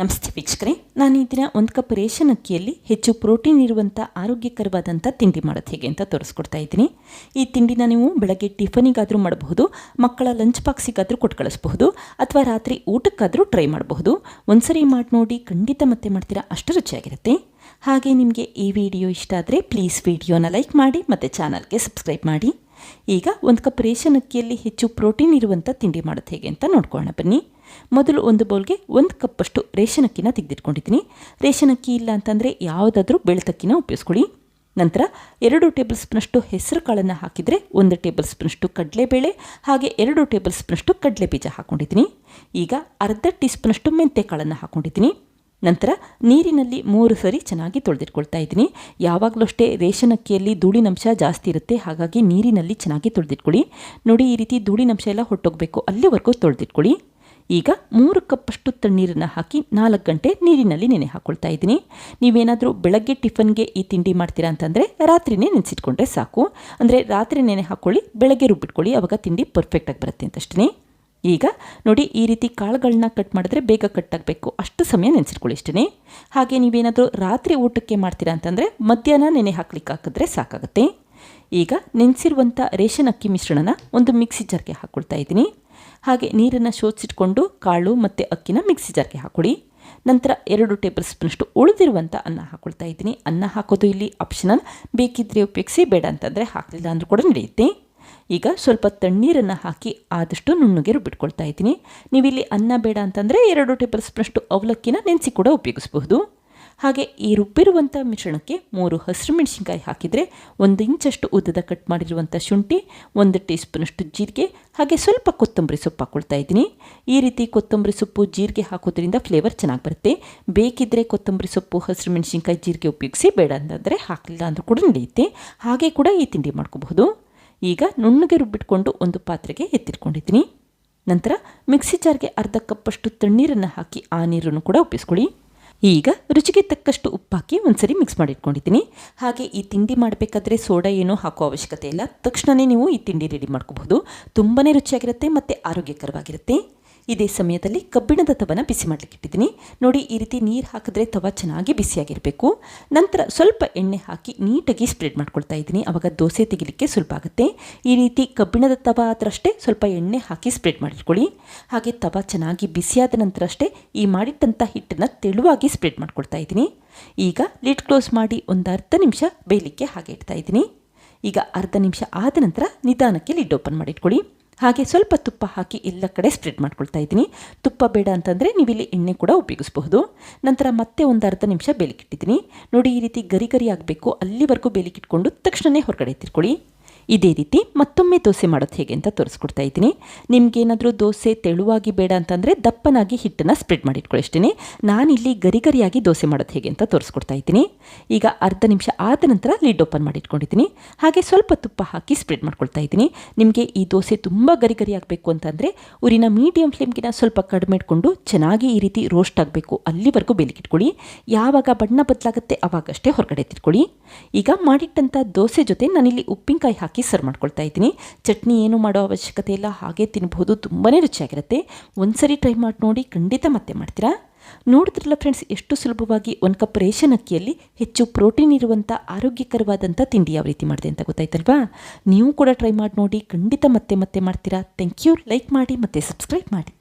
ನಮಸ್ತೆ ವೀಕ್ಷಕರೇ, ನಾನು ಈ ದಿನ ಒಂದು ಕಪ್ ರೇಷನ್ ಅಕ್ಕಿಯಲ್ಲಿ ಹೆಚ್ಚು ಪ್ರೋಟೀನ್ ಇರುವಂಥ ಆರೋಗ್ಯಕರವಾದಂಥ ತಿಂಡಿ ಮಾಡೋದು ಹೇಗೆ ಅಂತ ತೋರಿಸ್ಕೊಡ್ತಾ ಇದ್ದೀನಿ. ಈ ತಿಂಡಿನ ನೀವು ಬೆಳಗ್ಗೆ ಟಿಫನಿಗಾದರೂ ಮಾಡಬಹುದು, ಮಕ್ಕಳ ಲಂಚ್ ಬಾಕ್ಸಿಗಾದರೂ ಕೊಟ್ಟು ಕಳಿಸ್ಬಹುದು ಅಥವಾ ರಾತ್ರಿ ಊಟಕ್ಕಾದರೂ ಟ್ರೈ ಮಾಡಬಹುದು. ಒಂದ್ಸರಿ ಮಾಡಿ ನೋಡಿ ಖಂಡಿತ ಮತ್ತೆ ಮಾಡ್ತೀರಾ, ಅಷ್ಟು ರುಚಿಯಾಗಿರುತ್ತೆ. ಹಾಗೆ ನಿಮಗೆ ಈ ವಿಡಿಯೋ ಇಷ್ಟ ಆದರೆ ಪ್ಲೀಸ್ ವಿಡಿಯೋನ ಲೈಕ್ ಮಾಡಿ, ಮತ್ತು ಚಾನಲ್ಗೆ ಸಬ್ಸ್ಕ್ರೈಬ್ ಮಾಡಿ. ಈಗ ಒಂದು ಕಪ್ ರೇಷನ್ ಅಕ್ಕಿಯಲ್ಲಿ ಹೆಚ್ಚು ಪ್ರೋಟೀನ್ ಇರುವಂಥ ತಿಂಡಿ ಮಾಡೋದು ಹೇಗೆ ಅಂತ ನೋಡ್ಕೊಳ್ಳೋಣ ಬನ್ನಿ. ಮೊದಲು ಒಂದು ಬೌಲ್ಗೆ ಒಂದು ಕಪ್ಪಷ್ಟು ರೇಷನ್ ಅಕ್ಕಿನ ತೆಗೆದಿಟ್ಕೊಂಡಿದ್ದೀನಿ. ರೇಷನ್ ಅಕ್ಕಿ ಇಲ್ಲ ಅಂತಂದರೆ ಯಾವುದಾದ್ರೂ ಬೆಳ್ತಕ್ಕಿನ ಉಪಯೋಗಿಸ್ಕೊಳ್ಳಿ. ನಂತರ ಎರಡು ಟೇಬಲ್ ಸ್ಪೂನಷ್ಟು ಹೆಸರು ಕಾಳನ್ನು ಹಾಕಿದರೆ ಒಂದು ಟೇಬಲ್ ಸ್ಪೂನಷ್ಟು ಕಡಲೆಬೇಳೆ, ಹಾಗೆ ಎರಡು ಟೇಬಲ್ ಸ್ಪೂನಷ್ಟು ಕಡಲೆ ಬೀಜ ಹಾಕ್ಕೊಂಡಿದ್ದೀನಿ ಈಗ ಅರ್ಧ ಟೀ ಸ್ಪೂನಷ್ಟು ಮೆಂತೆ ಕಾಳನ್ನು ಹಾಕ್ಕೊಂಡಿದ್ದೀನಿ ನಂತರ ನೀರಿನಲ್ಲಿ ಮೂರು ಸರಿ ಚೆನ್ನಾಗಿ ತೊಳೆದಿಟ್ಕೊಳ್ತಾ ಇದ್ದೀನಿ. ಯಾವಾಗಲೂ ಅಷ್ಟೇ ರೇಷನ್ ಅಕ್ಕಿಯಲ್ಲಿ ಧೂಳಿನಂಶ ಜಾಸ್ತಿ ಇರುತ್ತೆ, ಹಾಗಾಗಿ ನೀರಿನಲ್ಲಿ ಚೆನ್ನಾಗಿ ತೊಳೆದಿಟ್ಕೊಳ್ಳಿ. ನೋಡಿ ಈ ರೀತಿ ಧೂಳಿನಂಶ ಎಲ್ಲ ಹೊಟ್ಟೋಗಬೇಕು, ಅಲ್ಲಿವರೆಗೂ ತೊಳೆದಿಟ್ಕೊಳ್ಳಿ. ಈಗ ಮೂರು ಕಪ್ಪಷ್ಟು ತಣ್ಣೀರನ್ನು ಹಾಕಿ ನಾಲ್ಕು ಗಂಟೆ ನೀರಿನಲ್ಲಿ ನೆನೆ ಹಾಕ್ಕೊಳ್ತಾ ಇದ್ದೀನಿ. ನೀವೇನಾದರೂ ಬೆಳಗ್ಗೆ ಟಿಫನ್ಗೆ ಈ ತಿಂಡಿ ಮಾಡ್ತೀರಾ ಅಂತಂದರೆ ರಾತ್ರಿನೇ ನೆನೆಸಿಟ್ಕೊಂಡ್ರೆ ಸಾಕು. ಅಂದರೆ ರಾತ್ರಿ ನೆನೆ ಹಾಕ್ಕೊಳ್ಳಿ ಬೆಳಗ್ಗೆ ರುಬ್ಬಿಟ್ಕೊಳ್ಳಿ, ಅವಾಗ ತಿಂಡಿ ಪರ್ಫೆಕ್ಟಾಗಿ ಬರುತ್ತೆ ಅಂತಷ್ಟೇ ಈಗ ನೋಡಿ ಈ ರೀತಿ ಕಾಳುಗಳನ್ನ ಕಟ್ ಮಾಡಿದ್ರೆ ಬೇಗ ಕಟ್ ಆಗಬೇಕು. ಅಷ್ಟು ಸಮಯ ನೆನೆಸಿಟ್ಕೊಳ್ಳಿ ಇಷ್ಟೇ ಹಾಗೆ ನೀವೇನಾದರೂ ರಾತ್ರಿ ಊಟಕ್ಕೆ ಮಾಡ್ತೀರಾ ಅಂತಂದರೆ ಮಧ್ಯಾಹ್ನ ನೆನೆ ಹಾಕ್ಲಿಕ್ಕೆ ಹಾಕಿದ್ರೆ ಸಾಕಾಗುತ್ತೆ. ಈಗ ನೆನೆಸಿರುವಂಥ ರೇಷನ್ ಅಕ್ಕಿ ಮಿಶ್ರಣನ ಒಂದು ಮಿಕ್ಸಿ ಜಾರ್ಗೆ ಹಾಕ್ಕೊಳ್ತಾ ಇದ್ದೀನಿ. ಹಾಗೆ ನೀರನ್ನು ಶೋಚಿಟ್ಕೊಂಡು ಕಾಳು ಮತ್ತು ಅಕ್ಕಿನ ಮಿಕ್ಸಿ ಜಾರ್ಗೆ ಹಾಕೊಳ್ಳಿ ನಂತರ ಎರಡು ಟೇಬಲ್ ಸ್ಪೂನಷ್ಟು ಉಳಿದಿರುವಂಥ ಅನ್ನ ಹಾಕೊಳ್ತಾ ಇದ್ದೀನಿ. ಅನ್ನ ಹಾಕೋದು ಇಲ್ಲಿ ಆಪ್ಷನಲ್. ಬೇಕಿದ್ದರೆ ಉಪಯೋಗಿಸಿ, ಬೇಡ ಅಂತಂದರೆ ಹಾಕಲಿಲ್ಲ ಅಂದರೂ ಕೂಡ ನಡೆಯುತ್ತೆ. ಈಗ ಸ್ವಲ್ಪ ತಣ್ಣೀರನ್ನು ಹಾಕಿ ಆದಷ್ಟು ನುಣ್ಣುಗೆ ರುಬ್ಬಿಟ್ಕೊಳ್ತಾ ಇದ್ದೀನಿ. ನೀವಿಲ್ಲಿ ಅನ್ನ ಬೇಡ ಅಂತಂದರೆ ಎರಡು ಟೇಬಲ್ ಸ್ಪೂನಷ್ಟು ಅವಲಕ್ಕಿನ ನೆನೆಸಿ ಕೂಡ ಉಪಯೋಗಿಸಬಹುದು. ಹಾಗೆ ಈ ರುಬ್ಬಿರುವಂಥ ಮಿಶ್ರಣಕ್ಕೆ ಮೂರು ಹಸಿರು ಮೆಣಸಿನ್ಕಾಯಿ ಹಾಕಿದರೆ ಒಂದು ಇಂಚಷ್ಟು ಉದ್ದದ ಕಟ್ ಮಾಡಿರುವಂಥ ಶುಂಠಿ, ಒಂದು ಟೀ ಸ್ಪೂನಷ್ಟು ಜೀರಿಗೆ, ಹಾಗೆ ಸ್ವಲ್ಪ ಕೊತ್ತಂಬರಿ ಸೊಪ್ಪು ಹಾಕ್ಕೊಳ್ತಾ ಇದ್ದೀನಿ. ಈ ರೀತಿ ಕೊತ್ತಂಬರಿ ಸೊಪ್ಪು ಜೀರಿಗೆ ಹಾಕೋದ್ರಿಂದ ಫ್ಲೇವರ್ ಚೆನ್ನಾಗಿ ಬರುತ್ತೆ. ಬೇಕಿದ್ದರೆ ಕೊತ್ತಂಬರಿ ಸೊಪ್ಪು, ಹಸಿರು ಮೆಣಸಿನ್ಕಾಯಿ, ಜೀರಿಗೆ ಉಪಯೋಗಿಸಿ, ಬೇಡ ಅಂತಂದರೆ ಹಾಕಲಿಲ್ಲ ಅಂದರೂ ಕೂಡ ನಡೆಯುತ್ತೆ. ಹಾಗೆ ಕೂಡ ಈ ತಿಂಡಿ ಮಾಡ್ಕೋಬಹುದು. ಈಗ ನುಣ್ಣಗೆ ರುಬ್ಬಿಟ್ಕೊಂಡು ಒಂದು ಪಾತ್ರೆಗೆ ಎತ್ತಿಟ್ಕೊಂಡಿದ್ದೀನಿ. ನಂತರ ಮಿಕ್ಸಿ ಜಾರ್ಗೆ ಅರ್ಧ ಕಪ್ಪಷ್ಟು ತಣ್ಣೀರನ್ನು ಹಾಕಿ ಆ ನೀರನ್ನು ಕೂಡ ಉಪಯೋಗಿಸ್ಕೊಳ್ಳಿ ಈಗ ರುಚಿಗೆ ತಕ್ಕಷ್ಟು ಉಪ್ಪಾಕಿ ಒಂದ್ಸರಿ ಮಿಕ್ಸ್ ಮಾಡಿಟ್ಕೊಂಡಿದ್ದೀನಿ. ಹಾಗೆ ಈ ತಿಂಡಿ ಮಾಡಬೇಕಾದ್ರೆ ಸೋಡಾ ಏನೂ ಹಾಕೋ ಅವಶ್ಯಕತೆ ಇಲ್ಲ. ತಕ್ಷಣವೇ ನೀವು ಈ ತಿಂಡಿ ರೆಡಿ ಮಾಡ್ಕೋಬಹುದು. ತುಂಬಾ ರುಚಿಯಾಗಿರುತ್ತೆ ಮತ್ತು ಆರೋಗ್ಯಕರವಾಗಿರುತ್ತೆ. ಇದೇ ಸಮಯದಲ್ಲಿ ಕಬ್ಬಿಣದ ತವನ ಬಿಸಿ ಮಾಡಲಿಕ್ಕೆ ಇಟ್ಟಿದ್ದೀನಿ. ನೋಡಿ, ಈ ರೀತಿ ನೀರು ಹಾಕಿದ್ರೆ ತವ ಚೆನ್ನಾಗಿ ಬಿಸಿಯಾಗಿರಬೇಕು. ನಂತರ ಸ್ವಲ್ಪ ಎಣ್ಣೆ ಹಾಕಿ ನೀಟಾಗಿ ಸ್ಪ್ರೆಡ್ ಮಾಡ್ಕೊಳ್ತಾ ಇದ್ದೀನಿ. ಆವಾಗ ದೋಸೆ ತೆಗಿಲಿಕ್ಕೆ ಸುಲಭ ಆಗುತ್ತೆ. ಈ ರೀತಿ ಕಬ್ಬಿಣದ ತವ ಆದರಷ್ಟೇ ಸ್ವಲ್ಪ ಎಣ್ಣೆ ಹಾಕಿ ಸ್ಪ್ರೆಡ್ ಮಾಡಿಟ್ಕೊಳ್ಳಿ. ಹಾಗೆ ತವ ಚೆನ್ನಾಗಿ ಬಿಸಿಯಾದ ನಂತರ ಅಷ್ಟೇ ಈ ಮಾಡಿಟ್ಟಂಥ ಹಿಟ್ಟನ್ನು ತೆಳುವಾಗಿ ಸ್ಪ್ರೆಡ್ ಮಾಡ್ಕೊಳ್ತಾ ಇದ್ದೀನಿ. ಈಗ ಲಿಡ್ ಕ್ಲೋಸ್ ಮಾಡಿ ಒಂದು ಅರ್ಧ ನಿಮಿಷ ಬೇಯಲಿಕ್ಕೆ ಹಾಗೆ ಇಡ್ತಾ ಇದ್ದೀನಿ. ಈಗ ಅರ್ಧ ನಿಮಿಷ ಆದ ನಂತರ ನಿಧಾನಕ್ಕೆ ಲಿಡ್ ಓಪನ್ ಮಾಡಿಟ್ಕೊಳ್ಳಿ. ಹಾಗೆ ಸ್ವಲ್ಪ ತುಪ್ಪ ಹಾಕಿ ಎಲ್ಲ ಕಡೆ ಸ್ಪ್ರೆಡ್ ಮಾಡ್ಕೊಳ್ತಾ ಇದ್ದೀನಿ. ತುಪ್ಪ ಬೇಡ ಅಂತಂದರೆ ನೀವಿಲ್ಲಿ ಎಣ್ಣೆ ಕೂಡ ಉಪಯೋಗಿಸಬಹುದು. ನಂತರ ಮತ್ತೆ ಒಂದು ಅರ್ಧ ನಿಮಿಷ ಬೇಲಿಕ್ಕಿಟ್ಟಿದ್ದೀನಿ ನೋಡಿ ಈ ರೀತಿ ಗರಿ ಗರಿ ಆಗಬೇಕು. ಅಲ್ಲಿವರೆಗೂ ಬೇಲಿಕ್ಕಿಟ್ಕೊಂಡು ತಕ್ಷಣವೇ ಹೊರಗಡೆ ಎತ್ತಿರ್ಕೊಳ್ಳಿ ಇದೇ ರೀತಿ ಮತ್ತೊಮ್ಮೆ ದೋಸೆ ಮಾಡೋದು ಹೇಗೆ ಅಂತ ತೋರಿಸ್ಕೊಡ್ತಾ ಇದ್ದೀನಿ. ನಿಮಗೇನಾದರೂ ದೋಸೆ ತೆಳುವಾಗಿ ಬೇಡ ಅಂತಂದರೆ ದಪ್ಪನಾಗಿ ಹಿಟ್ಟನ್ನು ಸ್ಪ್ರೆಡ್ ಮಾಡಿಟ್ಕೊಳ್ಳಿ ನಾನು ನಾನಿಲ್ಲಿ ಗರಿ ಗರಿಯಾಗಿ ದೋಸೆ ಮಾಡೋದು ಹೇಗೆ ಅಂತ ತೋರಿಸ್ಕೊಡ್ತಾ ಇದ್ದೀನಿ. ಈಗ ಅರ್ಧ ನಿಮಿಷ ಆದ ನಂತರ ಲಿಡ್ ಓಪನ್ ಮಾಡಿಟ್ಕೊಂಡಿದ್ದೀನಿ ಹಾಗೆ ಸ್ವಲ್ಪ ತುಪ್ಪ ಹಾಕಿ ಸ್ಪ್ರೆಡ್ ಮಾಡ್ಕೊಳ್ತಾ ಇದ್ದೀನಿ. ನಿಮಗೆ ಈ ದೋಸೆ ತುಂಬ ಗರಿ ಗರಿ ಆಗಬೇಕು ಅಂತಂದರೆ ಊರಿನ ಮೀಡಿಯಂ ಫ್ಲೇಮ್ಗಿನ ಸ್ವಲ್ಪ ಕಡಿಮೆ ಇಟ್ಕೊಂಡು ಚೆನ್ನಾಗಿ ಈ ರೀತಿ ರೋಸ್ಟ್ ಆಗಬೇಕು. ಅಲ್ಲಿವರೆಗೂ ಬೇಲಿಕ್ಕಿಟ್ಕೊಳ್ಳಿ ಯಾವಾಗ ಬಣ್ಣ ಬದಲಾಗುತ್ತೆ ಅವಾಗಷ್ಟೇ ಹೊರಗಡೆ ತಿಟ್ಕೊಳ್ಳಿ ಈಗ ಮಾಡಿಟ್ಟಂಥ ದೋಸೆ ಜೊತೆ ನಾನಿಲ್ಲಿ ಉಪ್ಪಿನಕಾಯಿ ಹಾಕಿ ಸರ್ವ್ ಮಾಡ್ಕೊಳ್ತಾ ಇದ್ದೀನಿ. ಚಟ್ನಿ ಏನು ಮಾಡೋ ಅವಶ್ಯಕತೆ ಇಲ್ಲ, ಹಾಗೆ ತಿನ್ಬೋದು ತುಂಬಾ ರುಚಿಯಾಗಿರುತ್ತೆ. ಒಂದ್ಸರಿ ಟ್ರೈ ಮಾಡಿ ನೋಡಿ, ಖಂಡಿತ ಮತ್ತೆ ಮಾಡ್ತೀರಾ? ನೋಡಿದ್ರಲ್ಲ ಫ್ರೆಂಡ್ಸ್, ಎಷ್ಟು ಸುಲಭವಾಗಿ ಒಂದು ಕಪ್ ರೇಷನ್ ಅಕ್ಕಿಯಲ್ಲಿ ಹೆಚ್ಚು ಪ್ರೋಟೀನ್ ಇರುವಂಥ ಆರೋಗ್ಯಕರವಾದಂಥ ತಿಂಡಿ ಯಾವ ರೀತಿ ಮಾಡಿದೆ ಅಂತ ಗೊತ್ತಾಯ್ತಲ್ವಾ? ನೀವು ಕೂಡ ಟ್ರೈ ಮಾಡಿ ನೋಡಿ, ಖಂಡಿತ ಮತ್ತೆ ಮತ್ತೆ ಮಾಡ್ತೀರಾ? Thank you. ಲೈಕ್ ಮಾಡಿ ಮತ್ತು ಸಬ್ಸ್ಕ್ರೈಬ್ ಮಾಡಿ.